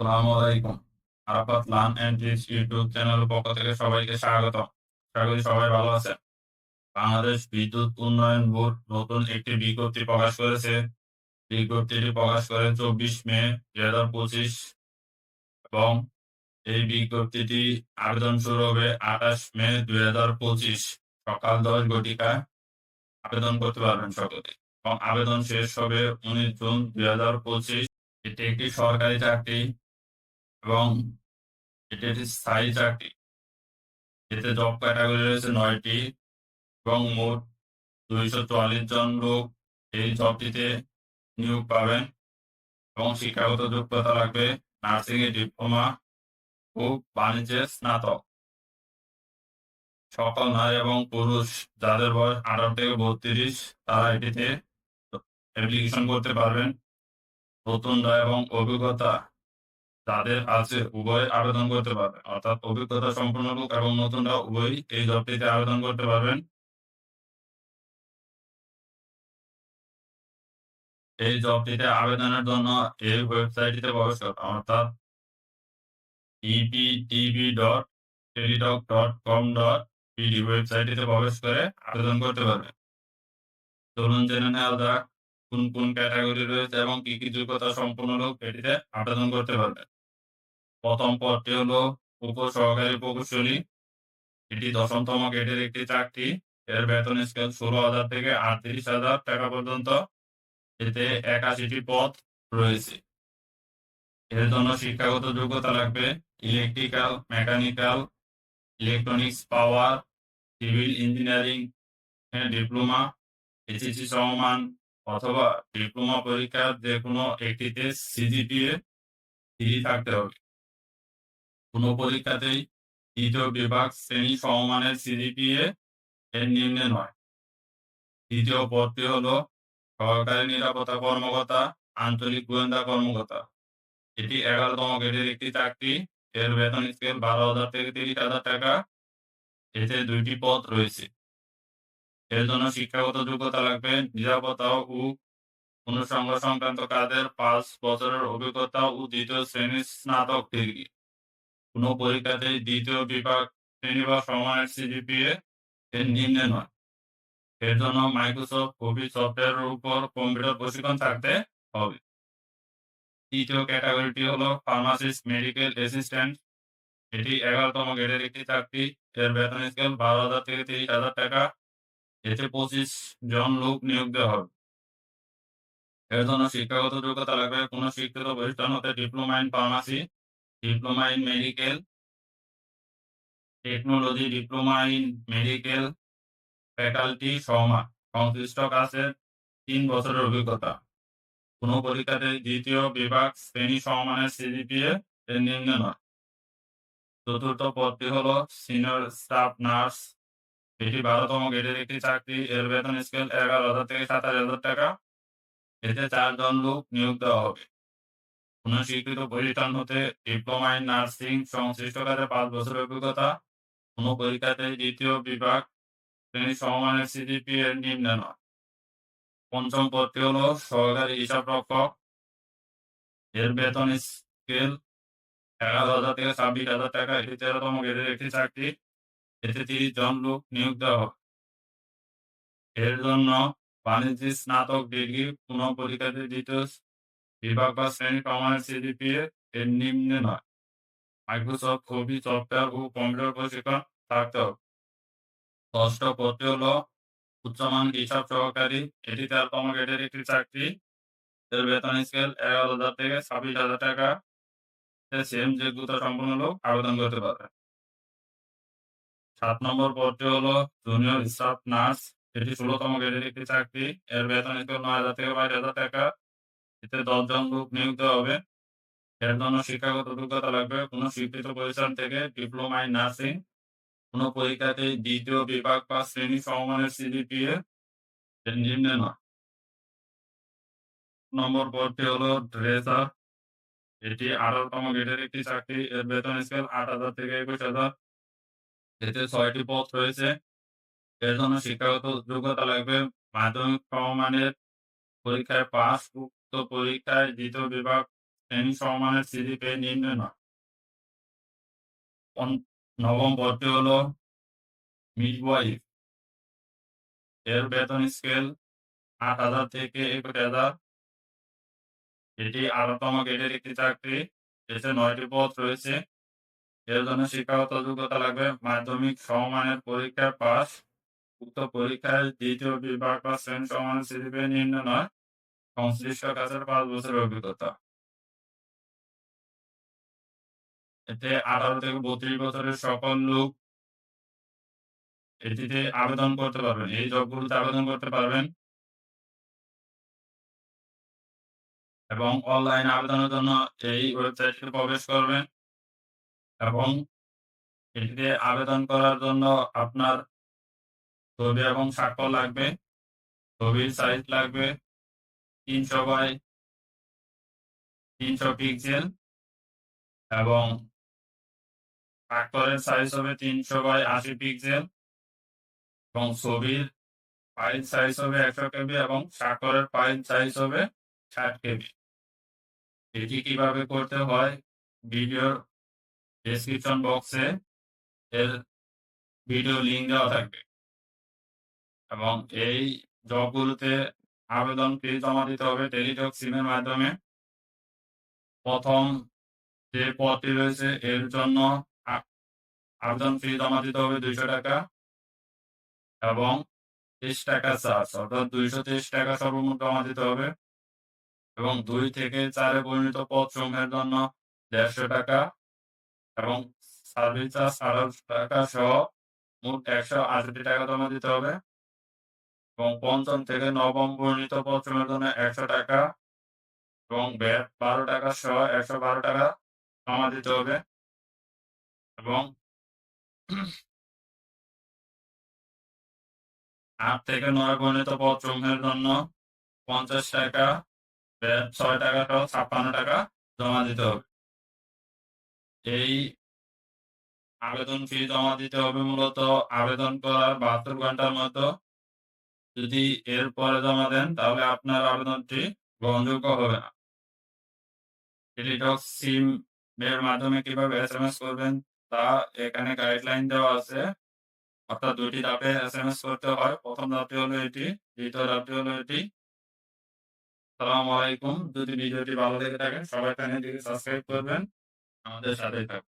আসসালামু আলাইকুম। Arafat learn and teach YouTube চ্যানেলের পক্ষ থেকে সবাইকে স্বাগত আশা সবাই ভালো আছেন। বাংলাদেশ বিদ্যুৎ উন্নয়ন বোর্ড নতুন একটি বিজ্ঞপ্তি প্রকাশ করেছে। বিজ্ঞপ্তিটি প্রকাশ করে চব্বিশ মে দুই হাজার পঁচিশ এবং এই বিজ্ঞপ্তিটি আবেদন শুরু হবে আঠাশ মে দুই হাজার পঁচিশ সকাল দশ ঘটিকায়। আবেদন করতে পারবেন সকলে। এবং আবেদন শেষ হবে উনিশ জুন দুই হাজার পঁচিশ। এটি একটি সরকারি চাকরি। এবং এটি একটি। স্থায়ী চাকরি এতে জব ক্যাটাগরি রয়েছে নয়টি এবং মোট দুইশো চুয়াল্লিশ জন লোক এই জবটিতে নিয়োগ পাবেন এবং শিক্ষাগত যোগ্যতা লাগবে নার্সিং এ ডিপ্লোমা ও বাণিজ্যের স্নাতক। সকল নারী এবং পুরুষ যাদের বয়স আঠারো থেকে বত্রিশ তারা এটিতে অ্যাপ্লিকেশন করতে পারবেন। নতুনরা এবং অভিজ্ঞতা যাদের আছে উভয় আবেদন করতে পারবে অর্থাৎ অভিজ্ঞতা সম্পন্ন লোক এবং নতুনরা উভয় এই জবটিতে আবেদন করতে পারবেন। এই জবটিতে আবেদনের জন্য এই ওয়েবসাইটটিতে প্রবেশ করতে অর্থাৎ EPTV dot Teletalk dot com dot PD ওয়েবসাইটটিতে প্রবেশ করে আবেদন করতে পারবেন। চলুন জেনে নেওয়া যাক কোন কোন ক্যাটাগরি রয়েছে এবং কি কি যোগ্যতা সম্পন্ন লোক এটিতে আবেদন করতে পারবে প্রথম পদটি হলো উপ সহকারী প্রকৌশলী। এটি দশমতম গ্রেডের একটি চাকরি। এর বেতন স্কেল ষোলো হাজার থেকে আটত্রিশ হাজার টাকা পর্যন্ত। এতে একাশিটি পদ রয়েছে। এর জন্য শিক্ষাগত যোগ্যতা লাগবে। Electrical, mechanical, electronics, power, civil engineering diploma, SSC সমমান, অথবা ডিপ্লোমা পরীক্ষার যে কোনো একটিতে সিজিপিএ থ্রি থাকতে হবে। কোনো পরীক্ষাতেই দ্বিতীয় বিভাগ শ্রেণি সমমানের সিজিপিএ এর নিম্নে নয়। দ্বিতীয় পদটি হলো সহকারী নিরাপত্তা কর্মকর্তা, আঞ্চলিক গোয়েন্দা কর্মকর্তা। এটি এগারোতম গ্রেডের একটি চাকরি। এর বেতন স্কেল বারো হাজার থেকে তিরিশ হাজার টাকা। এতে দুইটি পদ রয়েছে। এর জন্য শিক্ষাগত যোগ্যতা লাগবে। নিরাপত্তা ও অনুষঙ্গ সংক্রান্ত কাজের পাঁচ বছরের অভিজ্ঞতা ও দ্বিতীয় শ্রেণির স্নাতক ডিগ্রি। কোন পরীক্ষাতে দ্বিতীয় বিভাগ শ্রেণি বা সমানের সিজিপিএ এর নিম্নে নয়। এর জন্য মাইক্রোসফট অফিস সফটওয়্যারের উপর কম্পিউটার প্রশিক্ষণ থাকতে হবে। তৃতীয় ক্যাটাগরিটি হলো ফার্মাসিস্ট মেডিকেল অ্যাসিস্ট্যান্ট এটি এগারোতম গ্রেডের একটি চাকরি। এর বেতন স্কেল বারো হাজার থেকে তিরিশ হাজার টাকা। এতে পঁচিশ জন লোক নিয়োগ দেওয়া হবে। এর জন্য শিক্ষাগত যোগ্যতা লাগবে। কোনো শিক্ষিত প্রতিষ্ঠান হতে diploma in pharmacy diploma in medical technology diploma in medical faculty সমান সংশ্লিষ্ট কাজের তিন বছরের অভিজ্ঞতা। কোন পরীক্ষাতে দ্বিতীয় বিভাগ শ্রেণি সমমানের সিজিপিএ এর নিম্নে নয়। চতুর্থ পদটি হলো সিনিয়র স্টাফ নার্স এটি বারোতম গ্রেডের একটি চাকরি। এর বেতন স্কেল এগারো হাজার থেকে সাতাশ হাজার টাকা। এতে চারজন লোক নিয়োগ দেওয়া হবে। কোন স্বীকৃত প্রতিষ্ঠান হতে ডিপ্লোমা ইন নার্সিং সংশ্লিষ্ট কাজে পাঁচ বছরের অভিজ্ঞতা, কোন পরীক্ষাতে দ্বিতীয় বিভাগ শ্রেণি সমমানের সিজিপি এর নিম্নে পঞ্চম পদটি হলো সহকারী হিসাব রক্ষক এর বেতন স্কেল এগারো হাজার থেকে ছাব্বিশ হাজার টাকা। এটি তেরোতম গ্রেডের একটি চাকরি এতে তিরিশ জন লোক নিয়োগ দেওয়া হবে এর জন্য বাণিজ্যিক স্নাতক ডিগ্রি পুনঃ পরীক্ষাতে দ্বিতীয় বিভাগ বা শ্রেণি প্রমাণের সিজিপিএ এর নিম্নে নয়। মাইক্রোসফট অফিস সফটওয়্যার ও কম্পিউটার প্রশিক্ষণ থাকতে হবে ষষ্ঠ পদটি হলো, উচ্চমান হিসাব সহকারী, এটি তেরোতম গ্রেডের একটি চাকরি। এর বেতন স্কেল এগারো হাজার থেকে ছাব্বিশ হাজার টাকা। সেম যোগ্যতা সম্পন্ন লোক আবেদন করতে পারবে সাত নম্বর পদটি হলো জুনিয়র স্টাফ নার্স এটি ষোলোতম গ্রেডের একটি চাকরি। এর বেতন স্কেল নয় হাজার থেকে বাইশ হাজার টাকা। এতে দশজন লোক নিয়োগ হবে। এর জন্য শিক্ষাগত যোগ্যতা লাগবে। কোনো স্বীকৃত প্রতিষ্ঠান থেকে ডিপ্লোমা ইন নার্সিং কোনো পরীক্ষাতে দ্বিতীয় বিভাগ বা শ্রেণি সমমানের সিজিপিএ নিম্নে নয়। নম্বর পদটি হলো ড্রেসার এটি আঠারোতম গ্রেডের একটি চাকরি। এর বেতন স্কেল আট হাজার থেকে একুশ হাজার। এতে ছয়টি পদ রয়েছে। এর জন্য শিক্ষাগত যোগ্যতা লাগবে। মাধ্যমিক সমমানের পরীক্ষায় পাস উক্ত পরীক্ষায় দ্বিতীয় বিভাগ শ্রেণি সমমানের সিজিপিএ নির্ণয় নয়। পন নবম পদটি হলো মিডওয়াইফ। এর বেতন স্কেল ৮,০০০ থেকে ৬১,০০০ এটি ১৮তম গ্রেডের একটি চাকরি। এতে ৯ টি পদ রয়েছে। এর জন্য শিক্ষাগত যোগ্যতা লাগবে মাধ্যমিক সমমানের পরীক্ষায় পাস। উক্ত পরীক্ষায় ২য় বিভাগ বা শ্রেণি সমমানের সিজিপিএ নির্ণয় নয়। সংশ্লিষ্ট কাজের ৫ বছরের অভিজ্ঞতা। এতে ১৮ থেকে ৩২ বছরের সকল লোক এটিতে আবেদন করতে পারবেন। এই জবগুলোতে আবেদন করতে পারবেন। এবং অনলাইন আবেদনের জন্য এই ওয়েবসাইটে প্রবেশ করবেন। এবং এটিতে আবেদন করার জন্য আপনার ছবি এবং স্বাক্ষর লাগবে। ছবির সাইজ লাগবে ৩০০ বাই ৩০০ পিক্সেল এবং স্বাক্ষরের সাইজ হবে ৩০০ বাই ৮০ পিক্সেল এবং ছবির ফাইল সাইজ হবে ১০০ কেবি এবং স্বাক্ষরের ফাইল সাইজ হবে ৬০ কেবি। এটি কীভাবে করতে হয় ভিডিওর ডেসক্রিপশন বক্সে এর ভিডিও লিঙ্ক দেওয়া থাকবে। এবং এই জবগুলোতে আবেদন ফি জমা দিতে হবে টেলিটক সিমের মাধ্যমে। প্রথম যে পদটি রয়েছে, এর জন্য আবেদন ফি জমা দিতে হবে ৳২০০ এবং ৳৩০ চার্জ, অর্থাৎ ৳২৩০ সর্বমোট জমা দিতে হবে। এবং দুই থেকে ৪ এ পরিণত পদসমূহের জন্য ৳১৫০ এবং সার্ভিস চার্জ ৳১৮ সহ মোট ৳১৬৮ জমা দিতে হবে। এবং পঞ্চম থেকে ৯ম পরিণত পদসমূহের জন্য ৳১০০ এবং বারো টাকা সহ ৳১১২ জমা দিতে হবে। এবং আট থেকে নয় পরিণত পদসমূহের জন্য ৳৫০ ছয় ৳৬ সহ ৳৫৬ জমা দিতে হবে। এই আবেদন ফি জমা দিতে হবে মূলত আবেদন করার ৭২ ঘণ্টার মধ্যে। যদি এর পরে জমা দেন তাহলে আপনার আবেদনটি গ্রহণযোগ্য হবে না। টেলিটক সিম এর মাধ্যমে কীভাবে এসএমএস করবেন তা এখানে গাইডলাইন দেওয়া আছে। অর্থাৎ ২ এস এম এস করতে হয়। প্রথম ধাপটি হলো এটি, দ্বিতীয় ধাপটি হলো এটি। আসসালামু আলাইকুম। যদি ভিডিওটি ভালো লেগে থাকে সবাই চ্যানেলটিকে সাবস্ক্রাইব করবেন। আমাদের সাথেই থাকুন।